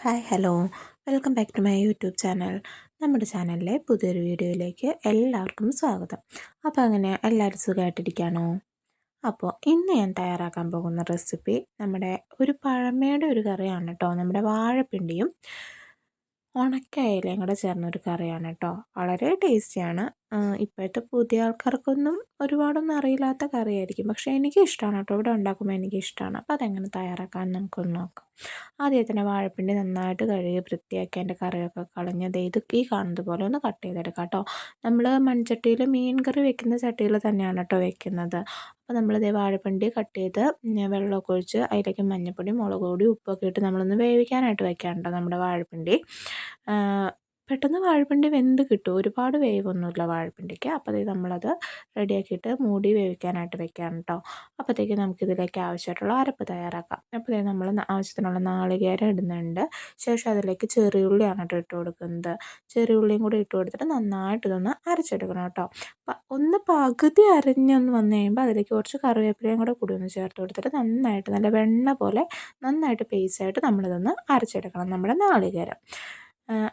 Hi hello welcome back to my YouTube channel നമ്മുടെ ചാനലിലെ പുതിയൊരു വീഡിയോയിലേക്ക് എല്ലാവർക്കും സ്വാഗതം. അപ്പോൾ അങ്ങനെ എല്ലാവരും സുഖമായിട്ടിരിക്കുകയാണോ അപ്പോൾ ഇന്ന് ഞാൻ തയ്യാറാക്കാൻ പോകുന്ന റെസിപ്പി നമ്മുടെ ഒരു പഴമയുടെ ഒരു കറിയാണ് കേട്ടോ നമ്മുടെ വാഴപ്പിണ്ടിയും ഉണക്കയിലയും കൂടെ ചേർന്നൊരു കറിയാണ് കേട്ടോ വളരെ ടേസ്റ്റിയാണ് ഇപ്പോഴത്തെ പുതിയ ആൾക്കാർക്കൊന്നും ഒരുപാടൊന്നും അറിയില്ലാത്ത കറിയായിരിക്കും. പക്ഷേ എനിക്ക് ഇഷ്ടമാണ് കേട്ടോ. ഇവിടെ ഉണ്ടാക്കുമ്പോൾ എനിക്ക് ഇഷ്ടമാണ് അപ്പോൾ അതെങ്ങനെ തയ്യാറാക്കാൻ നമുക്കൊന്ന് നോക്കാം. ആദ്യം തന്നെ വാഴപ്പിണ്ടി നന്നായിട്ട് കഴുകി വൃത്തിയാക്കി അതിന്റെ കറിയൊക്കെ കളഞ്ഞത് ഇത് ഈ കാണുന്നത് പോലെ ഒന്ന് കട്ട് ചെയ്തെടുക്കാം കേട്ടോ. നമ്മൾ മൺചട്ടിയിൽ മീൻ കറി വെക്കുന്ന ചട്ടിയിൽ തന്നെയാണ് കേട്ടോ വെക്കുന്നത്. അപ്പോൾ നമ്മൾ നമ്മളിത് വാഴപ്പിണ്ടി കട്ട് ചെയ്ത് വെള്ളമൊക്കെ ഒഴിച്ച് അതിലേക്ക് മഞ്ഞൾപ്പൊടി മുളക് പൊടി ഉപ്പൊക്കെ ഇട്ട് നമ്മളൊന്ന് വേവിക്കാനായിട്ട് വെക്കാനുണ്ടോ നമ്മുടെ വാഴപ്പിണ്ടി. പെട്ടെന്ന് വാഴപ്പിണ്ടി വെന്ത് കിട്ടും. ഒരുപാട് വേവൊന്നുമില്ല വാഴപ്പിണ്ടിക്ക്. അപ്പോൾ ഇത് നമ്മളത് റെഡിയാക്കിയിട്ട് മൂടി വേവിക്കാനായിട്ട് വെക്കാം കേട്ടോ അപ്പോഴത്തേക്ക് നമുക്കിതിലേക്ക് ആവശ്യമായിട്ടുള്ള അരപ്പ് തയ്യാറാക്കാം. അപ്പോൾ നമ്മൾ ആവശ്യത്തിനുള്ള നാളികേരം ഇടുന്നുണ്ട്. ശേഷം അതിലേക്ക് ചെറിയുള്ളിയാണ് കേട്ടോ ഇട്ട് കൊടുക്കുന്നത്. ചെറിയുള്ളിയും കൂടി ഇട്ട് കൊടുത്തിട്ട് നന്നായിട്ട് ഇതൊന്ന് അരച്ചെടുക്കണം കേട്ടോ ഒന്ന് പകുതി അരഞ്ഞൊന്ന് വന്നു കഴിയുമ്പോൾ അതിലേക്ക് കുറച്ച് കറിവേപ്പിലയും കൂടെ കൂടി ഒന്ന് ചേർത്ത് കൊടുത്തിട്ട് നന്നായിട്ട് നല്ല വെണ്ണ പോലെ നന്നായിട്ട് പേസ്റ്റായിട്ട് നമ്മളിതൊന്ന് അരച്ചെടുക്കണം നമ്മുടെ നാളികേരം.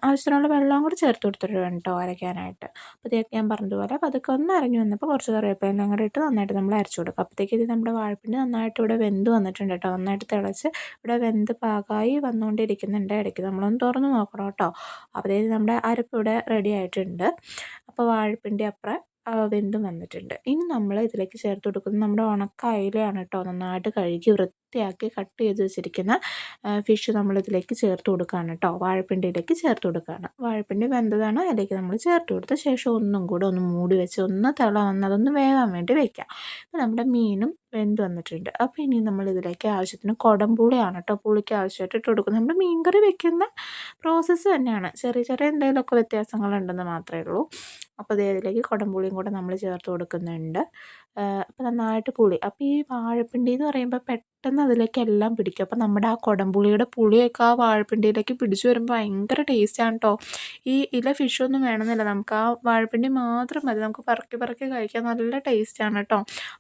ആവശ്യത്തിനുള്ള വെള്ളവും കൂടി ചേർത്ത് കൊടുത്തിട്ട് വേണം കേട്ടോ അരയ്ക്കാനായിട്ട്. അപ്പോഴത്തേക്ക് ഞാൻ പറഞ്ഞതുപോലെ പതുക്കെ ഒന്ന് അരഞ്ഞു വന്നപ്പോൾ കുറച്ച് കറിവേപ്പിലയും കൂടെ ഇട്ട് നന്നായിട്ട് നമ്മൾ അരച്ചു കൊടുക്കും. അപ്പോഴത്തേക്ക് ഇത് നമ്മുടെ വാഴപ്പിണ്ടി നന്നായിട്ട് ഇവിടെ വെന്ത് വന്നിട്ടുണ്ട് കേട്ടോ. നന്നായിട്ട് തിളച്ച് ഇവിടെ വെന്ത് പാകമായി വന്നുകൊണ്ടിരിക്കുന്നുണ്ട്. ഇടയ്ക്ക് നമ്മളൊന്ന് തുറന്ന് നോക്കണം കേട്ടോ. അപ്പോഴത്തേക്ക് നമ്മുടെ അരപ്പ് ഇവിടെ റെഡി ആയിട്ടുണ്ട്. അപ്പോൾ വാഴപ്പിണ്ടി അപ്പുറം വെന്തും വന്നിട്ടുണ്ട്. ഇനി നമ്മൾ ഇതിലേക്ക് ചേർത്ത് കൊടുക്കുന്നത് നമ്മുടെ ഉണക്ക അയിലയാണ് കേട്ടോ. നന്നായിട്ട് കഴുകി വൃത്തിയാക്കി കട്ട് ചെയ്ത് വെച്ചിരിക്കുന്ന ഫിഷ് നമ്മളിതിലേക്ക് ചേർത്ത് കൊടുക്കുകയാണ് കേട്ടോ. വാഴപ്പിണ്ടിയിലേക്ക് ചേർത്ത് കൊടുക്കുകയാണ്. വാഴപ്പിണ്ടി വെന്തതാണ് അതിലേക്ക് നമ്മൾ ചേർത്ത് കൊടുത്ത ശേഷം ഒന്നും കൂടെ ഒന്ന് മൂടി വെച്ച് ഒന്ന് തിള വന്നതൊന്ന് വേവാൻ വേണ്ടി വെക്കാം. അപ്പോൾ നമ്മുടെ മീനും വെന്ത് വന്നിട്ടുണ്ട്. അപ്പോൾ ഇനി നമ്മൾ ഇതിലേക്ക് ആവശ്യത്തിന് കുടംപുളിയാണ് കേട്ടോ പുളിക്ക് ആവശ്യമായിട്ട് ഇട്ട് കൊടുക്കുന്നത്. നമ്മൾ മീൻകറി വെക്കുന്ന പ്രോസസ്സ് തന്നെയാണ്. ചെറിയ ചെറിയ എന്തെങ്കിലുമൊക്കെ വ്യത്യാസങ്ങളുണ്ടെന്ന് മാത്രമേ ഉള്ളൂ. അപ്പോൾ കുടം കുടംപുളിയും കൂടെ നമ്മൾ ചേർത്ത് കൊടുക്കുന്നുണ്ട്. അപ്പോൾ നന്നായിട്ട് പുളി. അപ്പോൾ ഈ വാഴപ്പിണ്ടി എന്ന് പറയുമ്പോൾ പെട്ടെന്ന് അതിലേക്ക് എല്ലാം പിടിക്കും. അപ്പോൾ നമ്മുടെ ആ കുടംപുളിയുടെ പുളിയൊക്കെ ആ വാഴപ്പിണ്ടിയിലേക്ക് പിടിച്ചു വരുമ്പോൾ ഭയങ്കര ടേസ്റ്റാണ് കേട്ടോ ഈ ഇല ഫിഷൊന്നും വേണമെന്നില്ല. നമുക്ക് ആ വാഴപ്പിണ്ടി മാത്രം മതി. നമുക്ക് പറക്കി പറക്കി കഴിക്കാൻ നല്ല ടേസ്റ്റാണ് കേട്ടോ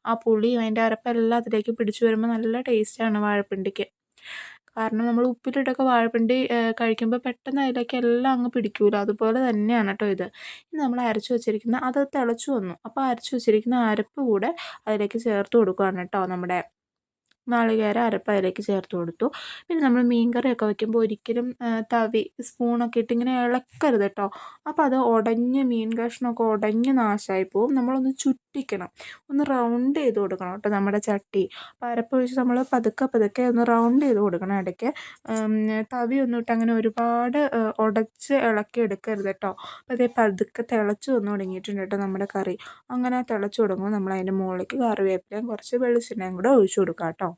ആ പുളിയും അതിന്റെ അരപ്പെല്ലാം അതിലേക്ക് പിടിച്ചു വരുമ്പോൾ നല്ല ടേസ്റ്റാണ് വാഴപ്പിണ്ടിക്ക്. കാരണം നമ്മൾ ഉപ്പിലിട്ടൊക്കെ വാഴപ്പിണ്ടി കഴിക്കുമ്പോൾ പെട്ടെന്ന് അതിലേക്ക് എല്ലാം അങ്ങ് പിടിക്കൂല. അതുപോലെ തന്നെയാണ് കേട്ടോ ഇത്. ഇനി നമ്മൾ അരച്ചു വെച്ചിരിക്കുന്ന അത് തിളച്ചു വന്നു. അപ്പോൾ അരച്ചു വെച്ചിരിക്കുന്ന അരപ്പ് കൂടെ അതിലേക്ക് ചേർത്ത് കൊടുക്കുകയാണ് കേട്ടോ നമ്മുടെ നാളികേര അരപ്പ് അതിലേക്ക് ചേർത്ത് കൊടുത്തു. പിന്നെ നമ്മൾ മീൻ കറിയൊക്കെ വയ്ക്കുമ്പോൾ ഒരിക്കലും തവി സ്പൂണൊക്കെ ഇട്ട് ഇങ്ങനെ ഇളക്കരുത് കേട്ടോ അപ്പോൾ അത് ഉടഞ്ഞ് മീൻ കഷ്ണമൊക്കെ ഉടഞ്ഞ് നാശമായി പോവും. നമ്മളൊന്ന് ചുറ്റിക്കണം. ഒന്ന് റൗണ്ട് ചെയ്ത് കൊടുക്കണം കേട്ടോ നമ്മുടെ ചട്ടി. അപ്പോൾ അരപ്പൊഴിച്ച് നമ്മൾ പതുക്കെ പതുക്കെ ഒന്ന് റൗണ്ട് ചെയ്ത് കൊടുക്കണം ഇടയ്ക്ക്. തവി ഒന്നും ഇട്ട് അങ്ങനെ ഒരുപാട് ഉടച്ച് ഇളക്കി എടുക്കരുത് കേട്ടോ അപ്പോൾ അതേ പതുക്കെ തിളച്ച് വന്ന് തുടങ്ങിയിട്ടുണ്ട് കേട്ടോ നമ്മുടെ കറി. അങ്ങനെ തിളച്ച് തുടങ്ങുമ്പോൾ നമ്മൾ അതിന്റെ മുകളിലേക്ക് കറിവേപ്പിലയും കുറച്ച് വെളിച്ചെണ്ണയും കൂടെ ഒഴിച്ചു കൊടുക്കാം കേട്ടോ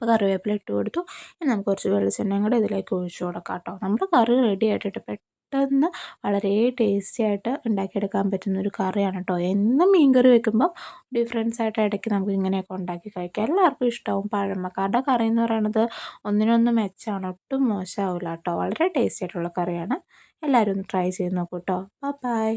അപ്പോൾ കറിവേപ്പില ഇട്ട് കൊടുത്തു. ഇനി നമുക്ക് കുറച്ച് വെളിച്ചെണ്ണയും കൂടെ ഇതിലേക്ക് ഒഴിച്ചു കൊടുക്കാം കേട്ടോ നമ്മുടെ കറി റെഡി ആയിട്ടിട്ട് പെട്ടെന്ന് വളരെ ടേസ്റ്റി ആയിട്ട് ഉണ്ടാക്കിയെടുക്കാൻ പറ്റുന്ന ഒരു കറിയാണ് കേട്ടോ എന്നും മീൻ കറി വെക്കുമ്പോൾ ഡിഫറൻസ് ആയിട്ട് ഇടയ്ക്ക് നമുക്ക് ഇങ്ങനെയൊക്കെ ഉണ്ടാക്കി കഴിക്കാം. എല്ലാവർക്കും ഇഷ്ടമാവും പഴമക്കാരുടെ കറി എന്ന് പറയുന്നത് ഒന്നിനൊന്ന് മെച്ചമാണ് ഒട്ടും മോശമാവില്ല കേട്ടോ വളരെ ടേസ്റ്റി ആയിട്ടുള്ള കറിയാണ്. എല്ലാവരും ഒന്ന് ട്രൈ ചെയ്ത് നോക്കൂ കേട്ടോ ബൈ